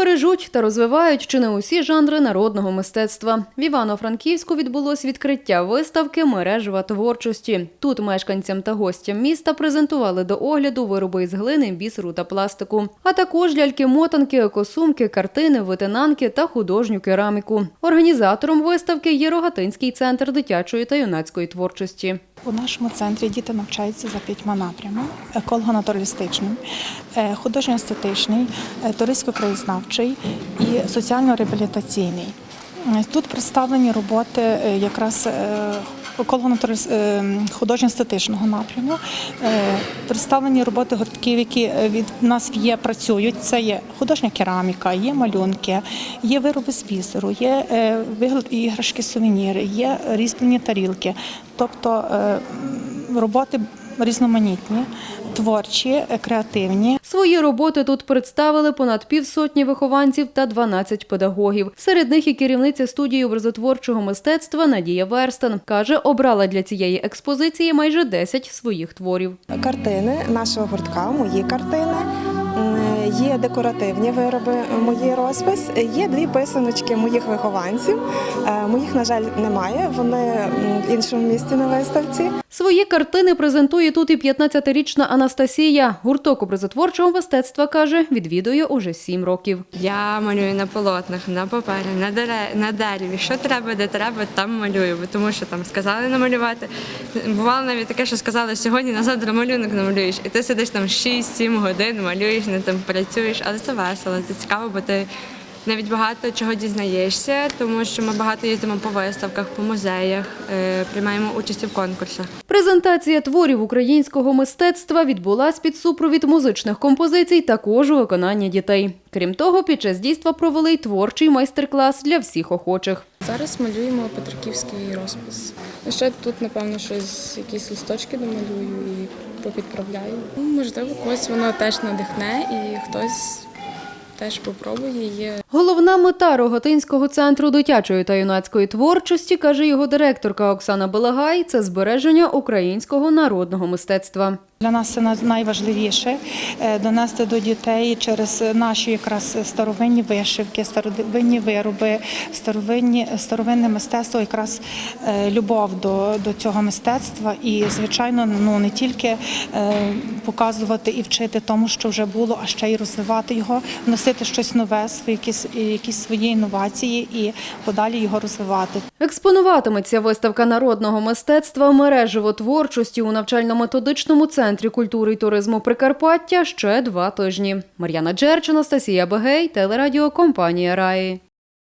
Бережуть та розвивають чи не усі жанри народного мистецтва. В Івано-Франківську відбулось відкриття виставки мережева творчості. Тут мешканцям та гостям міста презентували до огляду вироби із глини, бісеру та пластику, а також ляльки-мотанки, екосумки, картини, витинанки та художню кераміку. Організатором виставки є Рогатинський центр дитячої та юнацької творчості. У нашому центрі діти навчаються за п'ятьма напрямами: еколого-натуралістичним, е, художньо-естетичний, е, туристсько-краєзнавчий і соціально-реабілітаційний. Тут представлені роботи е, якраз е, е, художньо-естетичного напряму. Представлені роботи гуртків, які від нас є, працюють. Це є художня кераміка, є малюнки, є вироби з бісеру, є вигляд іграшки, сувеніри, є різьблені тарілки. Тобто роботи різноманітні, творчі, креативні. Свої роботи тут представили понад півсотні вихованців та 12 педагогів. Серед них і керівниця студії образотворчого мистецтва Надія Верстан каже, обрала для цієї експозиції майже 10 своїх творів. Картини нашого гуртка, мої картини. Є декоративні вироби, мої розпис. Є дві писаночки моїх вихованців. Е, Моїх, на жаль, немає. Вони в іншому місці на виставці. Свої картини презентує тут і 15-річна Анастасія. Гурток образотворчого мистецтва каже, відвідує уже 7 років. Я малюю на полотнах, на папері, на, дере, на дереві. Що треба, де треба, там малюю. Тому що там сказали намалювати. Бувало навіть таке, що сказали сьогодні на завтра малюнок намалюєш. І ти сидиш там 6-7 годин, малюєш, не там працюєш, але це весело, це цікаво, бо ти навіть багато чого дізнаєшся, тому що ми багато їздимо по виставках, по музеях, е, приймаємо участь в конкурсах. Презентація творів українського мистецтва відбулась під супровід музичних композицій також у виконанні дітей. Крім того, під час дійства провели й творчий майстер-клас для всіх охочих. Зараз малюємо Петриківський розпис. Ще тут, напевно, щось, якісь листочки домалюю і попідправляю. Ну, можливо, когось воно теж надихне і хтось теж попробує. її. Головна мета Рогатинського центру дитячої та юнацької творчості, каже його директорка Оксана Белагай, це збереження українського народного мистецтва. Для нас це найважливіше е, донести до дітей через наші якраз старовинні вишивки, старовинні вироби, старовинні старовинне мистецтво, якраз е, любов до, до цього мистецтва. І звичайно, ну не тільки е, показувати і вчити тому, що вже було, а ще й розвивати його, вносити щось нове, свої якісь, якісь свої інновації і подалі його розвивати. Експонуватиметься виставка народного мистецтва мережево творчості у навчально-методичному центрі культури і туризму Прикарпаття ще два тижні. Мар'яна Джерч, Анастасія Бегей, телерадіокомпанія Раї.